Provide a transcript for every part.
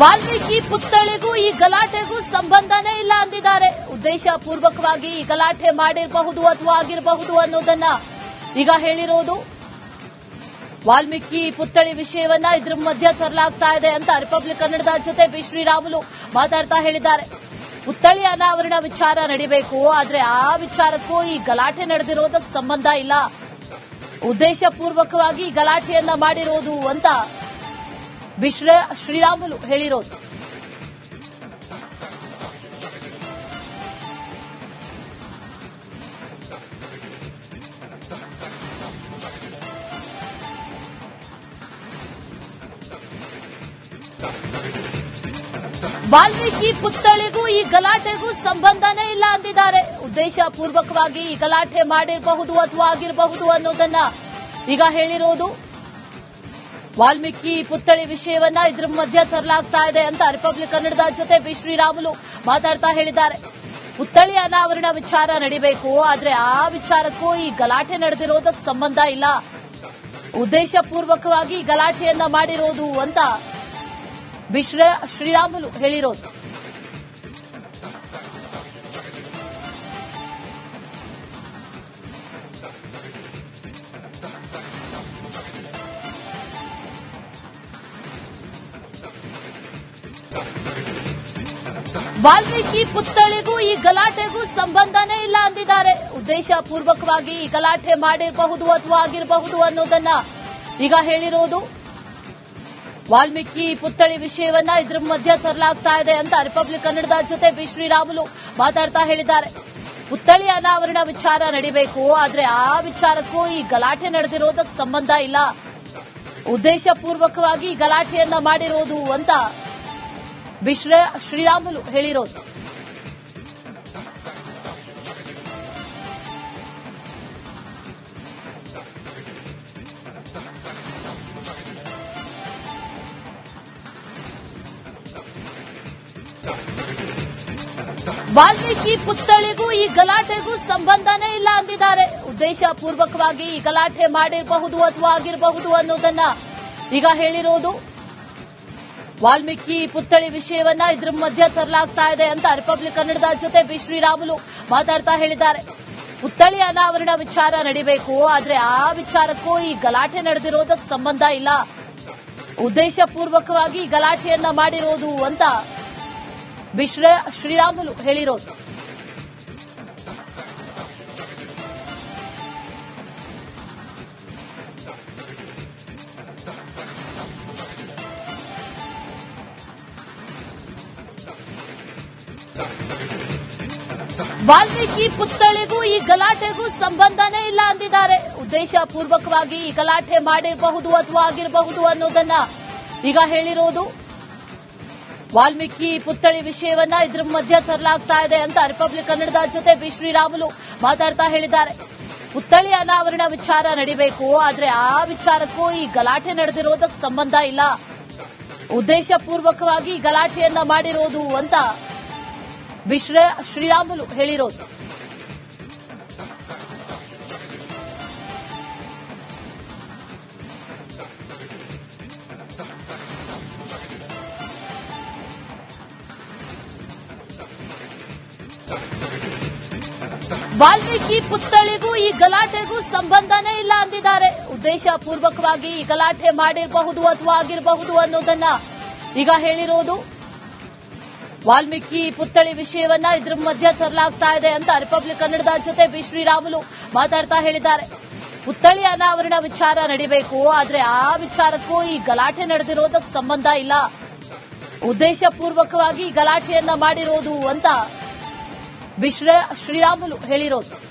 ವಾಲ್ಮೀಕಿ ಪುತ್ಥಳಿಗೂ ಈ ಗಲಾಟೆಗೂ ಸಂಬಂಧನೇ ಇಲ್ಲ ಅಂದಿದ್ದಾರೆ. ಉದ್ದೇಶ ಪೂರ್ವಕವಾಗಿ ಈ ಗಲಾಟೆ ಮಾಡಿರಬಹುದು ಅಥವಾ ಆಗಿರಬಹುದು ಅನ್ನೋದನ್ನ ಈಗ ಹೇಳಿರೋದು. ವಾಲ್ಮೀಕಿ ಪುತ್ಥಳಿ ವಿಷಯವನ್ನ ಇದ್ರ ಮಧ್ಯ ತರಲಾಗ್ತಾ ಇದೆ ಅಂತ ರಿಪಬ್ಲಿಕ್ ಕನ್ನಡದ ಜೊತೆ ಬಿ ಶ್ರೀರಾಮುಲು ಮಾತಾಡ್ತಾ ಹೇಳಿದ್ದಾರೆ. ಪುತ್ಥಳಿ ಅನಾವರಣ ವಿಚಾರ ನಡಿಬೇಕು, ಆದ್ರೆ ಆ ವಿಚಾರಕ್ಕೂ ಈ ಗಲಾಟೆ ನಡೆದಿರೋದಕ್ಕೆ ಸಂಬಂಧ ಇಲ್ಲ. ಉದ್ದೇಶ ಪೂರ್ವಕವಾಗಿ ಈ ಗಲಾಟೆಯನ್ನ ಮಾಡಿರೋದು ಅಂತ ಬಿಶ್ರ ಶ್ರೀರಾಮುಲು ಹೇಳಿರೋದು. ವಾಲ್ಮೀಕಿ ಪುತ್ಥಳಿಗೂ ಈ ಗಲಾಟೆಗೂ ಸಂಬಂಧನೇ ಇಲ್ಲ ಅಂದಿದ್ದಾರೆ. ಉದ್ದೇಶ ಪೂರ್ವಕವಾಗಿ ಈ ಗಲಾಟೆ ಮಾಡಿರಬಹುದು ಅಥವಾ ಆಗಿರಬಹುದು ಅನ್ನೋದನ್ನ ಈಗ ಹೇಳಿರೋದು. ವಾಲ್ಮೀಕಿ ಪುತ್ಥಳಿ ವಿಷಯವನ್ನ ಇದ್ರ ಮಧ್ಯ ತರಲಾಗ್ತಾ ಇದೆ ಅಂತ ರಿಪಬ್ಲಿಕ್ ಕನ್ನಡದ ಜೊತೆ ಬಿ ಶ್ರೀರಾಮುಲು ಮಾತಾಡ್ತಾ ಹೇಳಿದ್ದಾರೆ. ಪುತ್ಥಳಿ ಅನಾವರಣ ವಿಚಾರ ನಡಿಬೇಕು, ಆದ್ರೆ ಆ ವಿಚಾರಕ್ಕೂ ಈ ಗಲಾಟೆ ನಡೆದಿರೋದಕ್ಕೆ ಸಂಬಂಧ ಇಲ್ಲ. ಉದ್ದೇಶ ಪೂರ್ವಕವಾಗಿ ಗಲಾಟೆಯನ್ನ ಮಾಡಿರೋದು ಅಂತ ಬಿ ಶ್ರೀರಾಮುಲು ಹೇಳಿರೋದು. ವಾಲ್ಮೀಕಿ ಪುತ್ಥಳಿಗೂ ಈ ಗಲಾಟೆಗೂ ಸಂಬಂಧನೇ ಇಲ್ಲ ಅಂದಿದ್ದಾರೆ. ಉದ್ದೇಶ ಪೂರ್ವಕವಾಗಿ ಈ ಗಲಾಟೆ ಮಾಡಿರಬಹುದು ಅಥವಾ ಆಗಿರಬಹುದು ಅನ್ನೋದನ್ನ ಈಗ ಹೇಳಿರೋದು ವಾಲ್ಮೀಕಿ ಪುತ್ಥಳಿ ವಿಷಯವನ್ನ ಇದ್ರ ಮಧ್ಯ ತರಲಾಗ್ತಾ ಇದೆ ಅಂತ ರಿಪಬ್ಲಿಕ್ ಕನ್ನಡದ ಜೊತೆ ಬಿ ಶ್ರೀರಾಮುಲು ಮಾತಾಡ್ತಾ ಹೇಳಿದ್ದಾರೆ. ಪುತ್ಥಳಿ ಅನಾವರಣ ವಿಚಾರ ನಡಿಬೇಕು, ಆದ್ರೆ ಆ ವಿಚಾರಕ್ಕೂ ಈ ಗಲಾಟೆ ನಡೆದಿರೋದಕ್ಕೆ ಸಂಬಂಧ ಇಲ್ಲ. ಉದ್ದೇಶ ಪೂರ್ವಕವಾಗಿ ಈ ಗಲಾಟೆಯನ್ನ ಮಾಡಿರೋದು ಅಂತ ಬಿಶ್ರ ಶ್ರೀರಾಮುಲು ಹೇಳಿರೋದು. ವಾಲ್ಮೀಕಿ ಪುತ್ಥಳಿಗೂ ಈ ಗಲಾಟೆಗೂ ಸಂಬಂಧನೇ ಇಲ್ಲ ಅಂದಿದ್ದಾರೆ. ಉದ್ದೇಶ ಪೂರ್ವಕವಾಗಿ ಈ ಗಲಾಟೆ ಮಾಡಿರಬಹುದು ಅಥವಾ ಆಗಿರಬಹುದು ಅನ್ನೋದನ್ನ ಈಗ ಹೇಳಿರೋದು. ವಾಲ್ಮೀಕಿ ಪುತ್ಥಳಿ ವಿಷಯವನ್ನ ಇದ್ರ ಮಧ್ಯ ತರಲಾಗ್ತಾ ಇದೆ ಅಂತ ರಿಪಬ್ಲಿಕ್ ಕನ್ನಡದ ಜೊತೆ ಬಿ ಶ್ರೀರಾಮುಲು ಮಾತಾಡ್ತಾ ಹೇಳಿದ್ದಾರೆ. ಪುತ್ಥಳಿ ಅನಾವರಣ ವಿಚಾರ ನಡಿಬೇಕು, ಆದ್ರೆ ಆ ವಿಚಾರಕ್ಕೂ ಈ ಗಲಾಟೆ ನಡೆದಿರೋದಕ್ಕೆ ಸಂಬಂಧ ಇಲ್ಲ. ಉದ್ದೇಶ ಪೂರ್ವಕವಾಗಿ ಗಲಾಟೆಯನ್ನ ಮಾಡಿರೋದು ಅಂತ ಬಿಶ್ರ ಶ್ರೀರಾಮುಲು ಹೇಳಿರೋದು. ವಾಲ್ಮೀಕಿ ಪುತ್ಥಳಿಗೂ ಈ ಗಲಾಟೆಗೂ ಸಂಬಂಧನೇ ಇಲ್ಲ ಅಂದಿದ್ದಾರೆ. ಉದ್ದೇಶ ಪೂರ್ವಕವಾಗಿ ಈ ಗಲಾಟೆ ಮಾಡಿರಬಹುದು ಅಥವಾ ಆಗಿರಬಹುದು ಅನ್ನೋದನ್ನ ಈಗ ಹೇಳಿರೋದು. ವಾಲ್ಮೀಕಿ ಪುತ್ಥಳಿ ವಿಷಯವನ್ನ ಇದ್ರ ಮಧ್ಯ ತರಲಾಗ್ತಾ ಇದೆ ಅಂತ ರಿಪಬ್ಲಿಕ್ ಕನ್ನಡದ ಜೊತೆ ಬಿ. ಶ್ರೀರಾಮುಲು ಮಾತಾಡ್ತಾ ಹೇಳಿದ್ದಾರೆ. ಪುತ್ಥಳಿ ಅನಾವರಣ ವಿಚಾರ ನಡಿಬೇಕು, ಆದ್ರೆ ಆ ವಿಚಾರಕ್ಕೂ ಈ ಗಲಾಟೆ ನಡೆದಿರೋದಕ್ಕೆ ಸಂಬಂಧ ಇಲ್ಲ. ಉದ್ದೇಶ ಪೂರ್ವಕವಾಗಿ ಈ ಗಲಾಟೆಯನ್ನ ಮಾಡಿರೋದು ಅಂತ ಬಿಶ್ರ ಶ್ರೀರಾಮುಲು ಹೇಳಿರೋದು. ವಾಲ್ಮೀಕಿ ಪುತ್ಥಳಿಗೂ ಈ ಗಲಾಟೆಗೂ ಸಂಬಂಧನೇ ಇಲ್ಲ ಅಂದಿದ್ದಾರೆ. ಉದ್ದೇಶ ಪೂರ್ವಕವಾಗಿ ಈ ಗಲಾಟೆ ಮಾಡಿರಬಹುದು ಅಥವಾ ಆಗಿರಬಹುದು ಅನ್ನೋದನ್ನ ಈಗ ಹೇಳಿರೋದು. ವಾಲ್ಮೀಕಿ ಪುತ್ಥಳಿ ವಿಷಯವನ್ನ ಇದ್ರ ಮಧ್ಯ ತರಲಾಗ್ತಾ ಇದೆ ಅಂತ ರಿಪಬ್ಲಿಕ್ ಕನ್ನಡದ ಜೊತೆ ಬಿ. ಶ್ರೀರಾಮುಲು ಮಾತಾಡ್ತಾ ಹೇಳಿದ್ದಾರೆ. ಪುತ್ಥಳಿ ಅನಾವರಣ ವಿಚಾರ ನಡಿಬೇಕು, ಆದ್ರೆ ಆ ವಿಚಾರಕ್ಕೂ ಈ ಗಲಾಟೆ ನಡೆದಿರೋದಕ್ಕೆ ಸಂಬಂಧ ಇಲ್ಲ. ಉದ್ದೇಶ ಪೂರ್ವಕವಾಗಿ ಗಲಾಟೆಯನ್ನ ಮಾಡಿರೋದು ಅಂತ ಶ್ರೀರಾಮುಲು ಹೇಳಿರೋದು.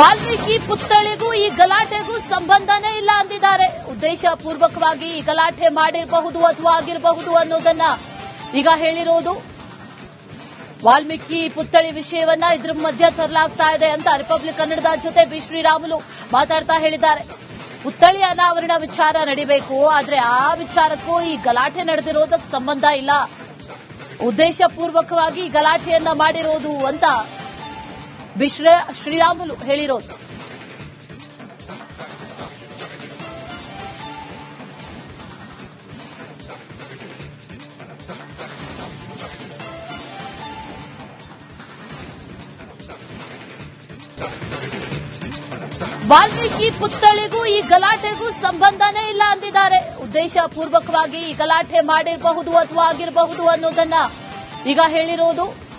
ವಾಲ್ಮೀಕಿ ಪುತ್ಥಳಿಗೂ ಈ ಗಲಾಟೆಗೂ ಸಂಬಂಧನೇ ಇಲ್ಲ ಅಂದಿದ್ದಾರೆ. ಉದ್ದೇಶ ಪೂರ್ವಕವಾಗಿ ಈ ಗಲಾಟೆ ಮಾಡಿರಬಹುದು ಅಥವಾ ಆಗಿರಬಹುದು ಅನ್ನೋದನ್ನ ಈಗ ಹೇಳಿರೋದು. ವಾಲ್ಮೀಕಿ ಪುತ್ಥಳಿ ವಿಷಯವನ್ನ ಇದ್ರ ಮಧ್ಯ ತರಲಾಗ್ತಾ ಇದೆ ಅಂತ ರಿಪಬ್ಲಿಕ್ ಕನ್ನಡದ ಜೊತೆ ಬಿ ಶ್ರೀರಾಮುಲು ಮಾತಾಡ್ತಾ ಹೇಳಿದ್ದಾರೆ. ಪುತ್ಥಳಿ ಅನಾವರಣ ವಿಚಾರ ನಡಿಬೇಕು, ಆದ್ರೆ ಆ ವಿಚಾರಕ್ಕೂ ಈ ಗಲಾಟೆ ನಡೆದಿರೋದಕ್ಕೆ ಸಂಬಂಧ ಇಲ್ಲ. ಉದ್ದೇಶಪೂರ್ವಕವಾಗಿ ಗಲಾಟೆಯನ್ನ ಮಾಡಿರೋದು ಅಂತ ಬಿಶ್ರ ಶ್ರೀರಾಮುಲು ಹೇಳಿರೋದು. ವಾಲ್ಮೀಕಿ ಪುತ್ಥಳಿಗೂ ಈ ಗಲಾಟೆಗೂ ಸಂಬಂಧನೇ ಇಲ್ಲ ಅಂದಿದ್ದಾರೆ. ಉದ್ದೇಶ ಪೂರ್ವಕವಾಗಿ ಈ ಗಲಾಟೆ ಮಾಡಿರಬಹುದು ಅಥವಾ ಆಗಿರಬಹುದು ಅನ್ನೋದನ್ನ ಈಗ ಹೇಳಿರೋದು.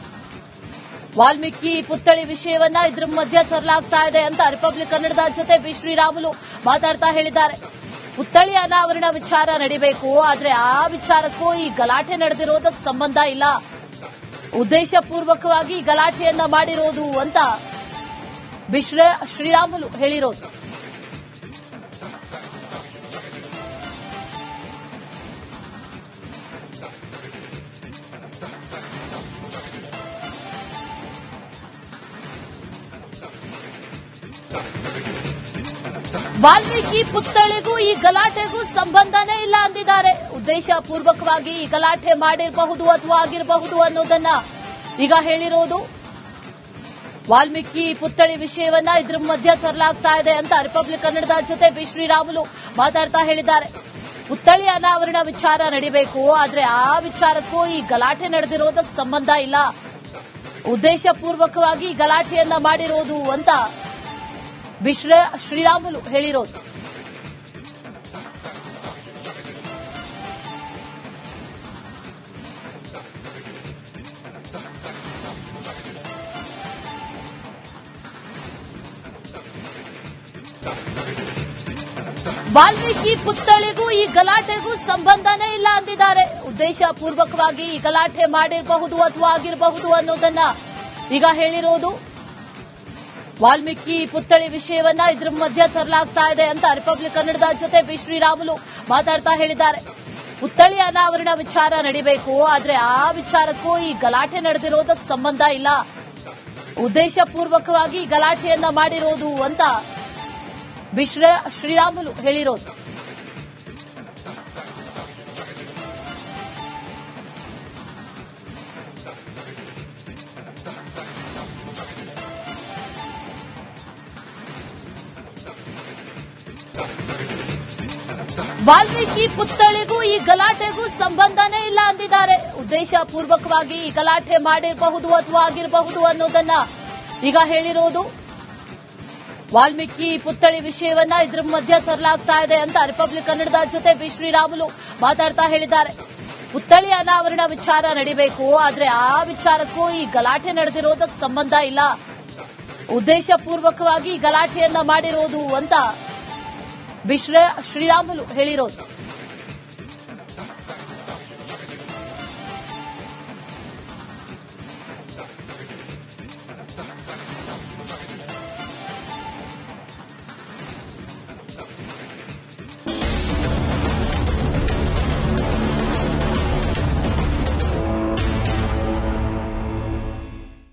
ವಾಲ್ಮೀಕಿ ಪುತ್ಥಳಿ ವಿಷಯವನ್ನ ಇದ್ರ ಮಧ್ಯೆ ತರಲಾಗ್ತಾ ಇದೆ ಅಂತ ರಿಪಬ್ಲಿಕ್ ಕನ್ನಡದ ಜೊತೆ ಬಿ ಶ್ರೀರಾಮುಲು ಮಾತಾಡ್ತಾ ಹೇಳಿದ್ದಾರೆ. ಪುತ್ಥಳಿ ಅನಾವರಣ ವಿಚಾರ ನಡಿಬೇಕು, ಆದ್ರೆ ಆ ವಿಚಾರಕ್ಕೂ ಈ ಗಲಾಟೆ ನಡೆದಿರೋದಕ್ಕೆ ಸಂಬಂಧ ಇಲ್ಲ. ಉದ್ದೇಶಪೂರ್ವಕವಾಗಿ ಗಲಾಟೆಯನ್ನ ಮಾಡಿರೋದು ಅಂತ ಬಿಶ್ರ ಶ್ರೀರಾಮುಲು ಹೇಳಿರೋದು. ವಾಲ್ಮೀಕಿ ಪುತ್ಥಳಿಗೂ ಈ ಗಲಾಟೆಗೂ ಸಂಬಂಧನೇ ಇಲ್ಲ ಅಂದಿದ್ದಾರೆ. ಉದ್ದೇಶ ಪೂರ್ವಕವಾಗಿ ಈ ಗಲಾಟೆ ಮಾಡಿರಬಹುದು ಅಥವಾ ಆಗಿರಬಹುದು ಅನ್ನೋದನ್ನ ಈಗ ಹೇಳಿರೋದು. ವಾಲ್ಮೀಕಿ ಪುತ್ಥಳಿ ವಿಷಯವನ್ನ ಇದ್ರ ಮಧ್ಯೆ ತರಲಾಗ್ತಾ ಇದೆ ಅಂತ ರಿಪಬ್ಲಿಕ್ ಕನ್ನಡದ ಜೊತೆ ಬಿ ಶ್ರೀರಾಮುಲು ಮಾತಾಡ್ತಾ ಹೇಳಿದ್ದಾರೆ. ಪುತ್ಥಳಿ ಅನಾವರಣ ವಿಚಾರ ನಡಿಬೇಕು, ಆದ್ರೆ ಆ ವಿಚಾರಕ್ಕೂ ಈ ಗಲಾಟೆ ನಡೆದಿರೋದಕ್ಕೆ ಸಂಬಂಧ ಇಲ್ಲ. ಉದ್ದೇಶಪೂರ್ವಕವಾಗಿ ಗಲಾಟೆಯನ್ನ ಮಾಡಿರೋದು ಅಂತ ಬಿಶ್ರ ಶ್ರೀರಾಮುಲು ಹೇಳಿರೋದು. ವಾಲ್ಮೀಕಿ ಪುತ್ಥಳಿಗೂ ಈ ಗಲಾಟೆಗೂ ಸಂಬಂಧನೇ ಇಲ್ಲ ಅಂದಿದ್ದಾರೆ. ಉದ್ದೇಶ ಪೂರ್ವಕವಾಗಿ ಈ ಗಲಾಟೆ ಮಾಡಿರಬಹುದು ಅಥವಾ ಆಗಿರಬಹುದು ಅನ್ನೋದನ್ನ ಈಗ ಹೇಳಿರೋದು. ವಾಲ್ಮೀಕಿ ಪುತ್ಥಳಿ ವಿಷಯವನ್ನ ಇದ್ರ ಮಧ್ಯೆ ತರಲಾಗ್ತಾ ಇದೆ ಅಂತ ರಿಪಬ್ಲಿಕ್ ಕನ್ನಡದ ಜೊತೆ ಬಿ ಶ್ರೀರಾಮುಲು ಮಾತಾಡ್ತಾ ಹೇಳಿದ್ದಾರೆ. ಪುತ್ಥಳಿ ಅನಾವರಣ ವಿಚಾರ ನಡಿಬೇಕು, ಆದ್ರೆ ಆ ವಿಚಾರಕ್ಕೂ ಈ ಗಲಾಟೆ ನಡೆದಿರೋದಕ್ಕೆ ಸಂಬಂಧ ಇಲ್ಲ. ಉದ್ದೇಶಪೂರ್ವಕವಾಗಿ ಪೂರ್ವಕವಾಗಿ ಗಲಾಟೆಯನ್ನ ಮಾಡಿರೋದು ಅಂತ ಬಿಶ್ರ ಶ್ರೀರಾಮುಲು ಹೇಳಿರೋದು. ವಾಲ್ಮೀಕಿ ಪುತ್ಥಳಿಗೂ ಈ ಗಲಾಟೆಗೂ ಸಂಬಂಧನೇ ಇಲ್ಲ ಅಂದಿದ್ದಾರೆ. ಉದ್ದೇಶ ಪೂರ್ವಕವಾಗಿ ಈ ಗಲಾಟೆ ಮಾಡಿರಬಹುದು ಅಥವಾ ಆಗಿರಬಹುದು ಅನ್ನೋದನ್ನ ಈಗ ಹೇಳಿರೋದು. ವಾಲ್ಮೀಕಿ ಪುತ್ಥಳಿ ವಿಷಯವನ್ನ ಇದ್ರ ಮಧ್ಯ ತರಲಾಗ್ತಾ ಇದೆ ಅಂತ ರಿಪಬ್ಲಿಕ್ ಕನ್ನಡದ ಜೊತೆ ಬಿ ಶ್ರೀರಾಮುಲು ಮಾತಾಡ್ತಾ ಹೇಳಿದ್ದಾರೆ. ಪುತ್ಥಳಿ ಅನಾವರಣ ವಿಚಾರ ನಡಿಬೇಕು, ಆದ್ರೆ ಆ ವಿಚಾರಕ್ಕೂ ಈ ಗಲಾಟೆ ನಡೆದಿರೋದಕ್ಕೆ ಸಂಬಂಧ ಇಲ್ಲ. ಉದ್ದೇಶಪೂರ್ವಕವಾಗಿ ಗಲಾಟೆಯನ್ನ ಮಾಡಿರೋದು ಅಂತ ಬಿಶ್ರ ಶ್ರೀರಾಮುಲು ಹೇಳಿರೋದು.